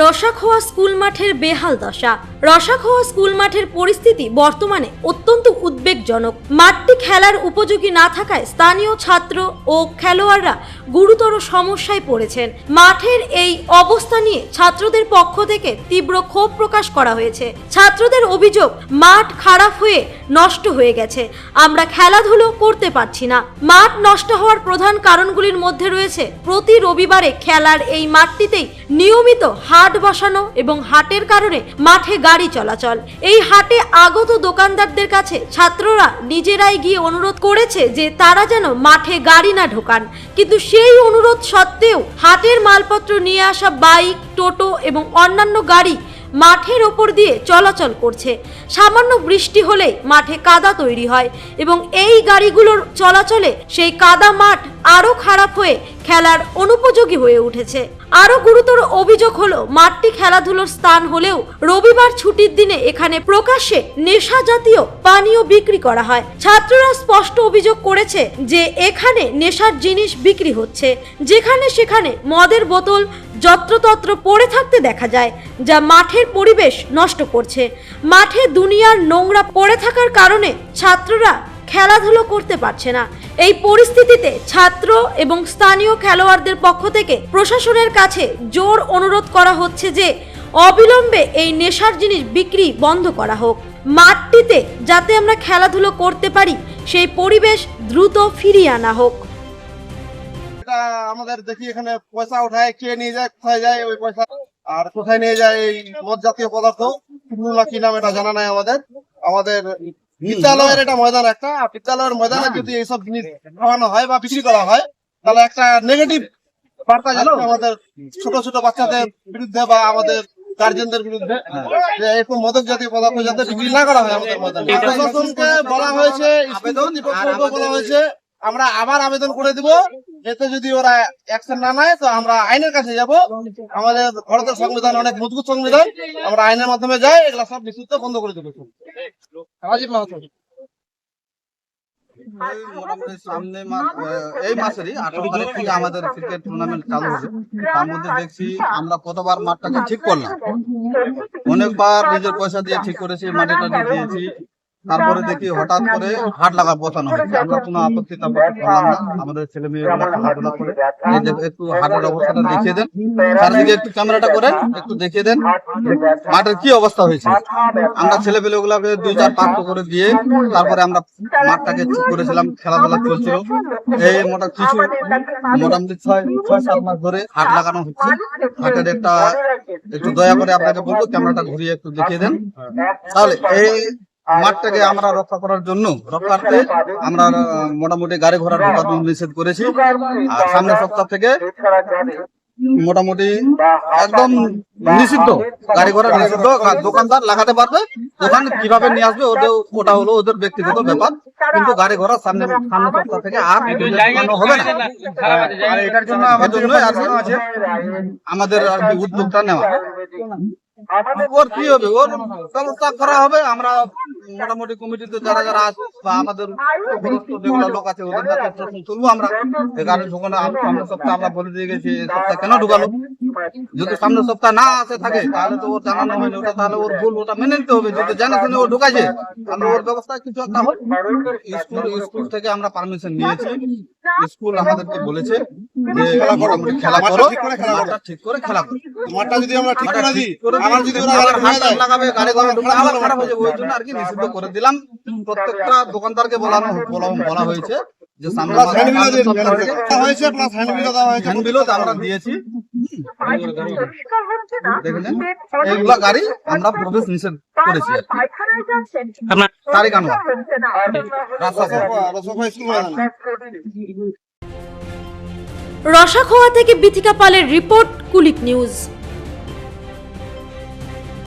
Rasakhowa school মাঠের বেহাল দশা। রসাখোয়া স্কুল মাঠের পরিস্থিতি বর্তমানে অত্যন্ত উদ্বেগজনক। মাঠটি খেলার উপযোগী না থাকায় স্থানীয় ছাত্র ও খেলোয়াড়রা গুরুতর সমস্যায় পড়েছেন। মাঠের এই অবস্থা নিয়ে ছাত্রদের পক্ষ থেকে তীব্র ক্ষোভ প্রকাশ করা হয়েছে। ছাত্রদের অভিযোগ, মাঠ খারাপ হয়ে নষ্ট হয়ে গেছে। আমরা খেলাধুলো করতে পারছি না। মাঠ নষ্ট হওয়ার প্রধান কারণগুলির মধ্যে রয়েছে প্রতি রবিবারে খেলার এই মাঠটিতেই নিয়মিত হাট বসানো এবং হাটের কারণে মাঠে গাড়ি চলাচল। এই হাটে আগত দোকানদারদের কাছে ছাত্ররা নিজেরাই গিয়ে অনুরোধ করেছে যে তারা যেন মাঠে গাড়ি না ঢোকান। কিন্তু সেই অনুরোধ সত্ত্বেও হাটের মালপত্র নিয়ে আসা বাইক, টোটো এবং অন্যান্য গাড়ি মাঠের ওপর দিয়ে চলাচল করছে। সামান্য বৃষ্টি হলেই মাঠে কাদা তৈরি হয় এবং এই গাড়িগুলোর চলাচলে সেই কাদা মাঠ আরও খারাপ হয়ে খেলার অনুপযোগী হয়ে উঠেছে। আরও গুরুতর অভিযোগ হলো, মাঠটি খেলাধুলোর স্থান হলেও রবিবার ছুটির দিনে এখানে প্রকাশ্যে নেশা জাতীয় পানীয় বিক্রি করা হয়। ছাত্ররা স্পষ্ট অভিযোগ করেছে যে এখানে নেশার জিনিস বিক্রি হচ্ছে। যেখানে সেখানে মদের বোতল যত্রতত্র পড়ে থাকতে দেখা যায়, যা মাঠের পরিবেশ নষ্ট করছে। মাঠে দুনিয়ার নোংরা পড়ে থাকার কারণে ছাত্ররা খেলাধুলো করতে পারছে না। এই পরিস্থিতিতে ছাত্র এবং স্থানীয় খেলোয়াড়দের পক্ষ থেকে প্রশাসনের কাছে জোর অনুরোধ করা হচ্ছে যে, অবিলম্বে এই নেশার জিনিস বিক্রি বন্ধ করা হোক। মাঠটিতে যাতে আমরা খেলাধুলো করতে পারি, সেই পরিবেশ দ্রুত ফিরিয়ে আনা হোক। এটা আমাদের দেখি এখানে পয়সা উঠায় কে নিয়ে যায় কোথায় যায় ওই পয়সা? আর কোথায় নিয়ে যায় এই মদ জাতীয় পদার্থ? কি নাম এটা জানা নাই আমাদের। আমাদের বিদ্যালয়ের এটা ময়দান একটা। বিদ্যালয়ের ময়দানে যদি এইসব জিনিস খাওয়ানো হয় বা বিক্রি করা হয় তাহলে একটা নেগেটিভ বার্তা যাচ্ছে আমাদের ছোট ছোট বাচ্চাদের বিরুদ্ধে বা আমাদের গার্জেনদের বিরুদ্ধে যে এরকম মদক জাতীয় পদার্থ যাতে বিক্রি না করা হয় আমাদের ময়দানে। প্রশাসনকে বলা হয়েছে বলা হয়েছে আমরা আবার আবেদন করে দিব। এতে যদি ওরা অ্যাকশন না নেয়, তো আমরা আইনের কাছে যাব। আমাদের ভারতের সংবিধান অনেক মজবুত সংবিধান। আমরা আইনের মাধ্যমে যাই, এগুলা সব নিষিদ্ধ, বন্ধ করে দেবো রাজীব মাহাতো। সামনে এই মাসেরই আমাদের ক্রিকেট টুর্নামেন্ট তার মধ্যে দেখছি আমরা কতবার মাঠটাকে ঠিক করলাম। অনেকবার নিজের পয়সা দিয়ে ঠিক করেছি, মাটিটা দিয়েছি। তারপরে দেখি হঠাৎ করে হাট লাগা বসানো হয়েছে। আমরা কোনো আপত্তি তারপর করলাম না। আমাদের ছেলে মেয়েরা করে একটু হাটের অবস্থাটা দেখিয়ে দেন। চারিদিকে একটু ক্যামেরাটা করেন একটু দেখিয়ে দেন। মাঠের কি অবস্থা হয়েছে? আমরা ছেলে পেলে গুলাকে দুই চার পাঁচশো করে দিয়ে তারপরে আমরা মাঠটাকে ঠিক করেছিলাম। খেলাধুলা চলছিল। এই মোটা কিছু মোটামুটি ছয় ছয় সাত মাস ধরে হাট লাগানো হচ্ছে। হাটের একটা একটু দয়া করে আপনাকে বলব ক্যামেরাটা ঘুরিয়ে একটু দেখিয়ে দেন। তাহলে এই মাঠটাকে আমরা রক্ষা করার জন্য রক্ষার্থে আমরা মোটামুটি গাড়ি ঘোড়া ঢোকানো নিষেধ করেছি। আর সামনের সপ্তাহ থেকে মোটামুটি একদম নিষিদ্ধ। গাড়ি ঘোড়া নিষিদ্ধ। দোকানদার লাগাতে পারবে। দোকান কীভাবে নিয়ে আসবে ওদের ওটা হলো ওদের ব্যক্তিগত ব্যাপার। কিন্তু গাড়ি ঘোড়া সামনে সামনে সপ্তাহ থেকে আর হবে না। এটার জন্য আমাদের জন্য আছে। আমাদের আর কি উদ্যোগটা নেওয়া। ওর কি হবে? ওর ব্যবস্থা করা হবে। আমরা মোটামুটি কমিটিতে যারা যারা আছে বা আমাদের লোক আছে, ওদের তুলবো আমরা। কারণ ঢুকানো সামনের সপ্তাহে আমরা বলে দিয়ে গেছি সপ্তাহ কেন ঢুকালো? যদি সামনের সপ্তাহ না আসে থাকে, তাহলে তো ওর জানানো হয়নি, ওটা তাহলে ওর ভুল, ওটা মেনে নিতে হবে। যদি জানা শুনে ও ঢুকাইছে, তাহলে ওর ব্যবস্থা কিছু একটা হোক। স্কুল স্কুল থেকে আমরা পারমিশন নিয়েছি। স্কুল আমাদেরকে বলেছে যে খেলা করো ঠিক করে খেলা করো। তোমারটা যদি আমরা ঠিক করে দিই আমার যদি ওরা হাত লাগাবে গাড়ি ঘোড়া ঢুকবে, আবার খারাপ হয়ে যাবে ওই জন্য আর কি নিষিদ্ধ করে দিলাম। প্রত্যেকটা দোকানদারকে বলানো বলা- বলা হয়েছে। যে সামনে প্লাস মাসে হ্যান্ড বিলও সামনের সপ্তাহ থেকে দেওয়া হয়েছে প্লাস হ্যান্ড দেওয়া হয়েছে। হ্যান্ড আমরা দিয়েছি। এইগুলা গাড়ি আমরা প্রবেশ নিষেধ করেছি তারিখ আনোয়ার রাস্তা রসফা স্কুল ময়দানে রসাখোয়া থেকে বিথিকা পালের রিপোর্ট কুলিক নিউজ।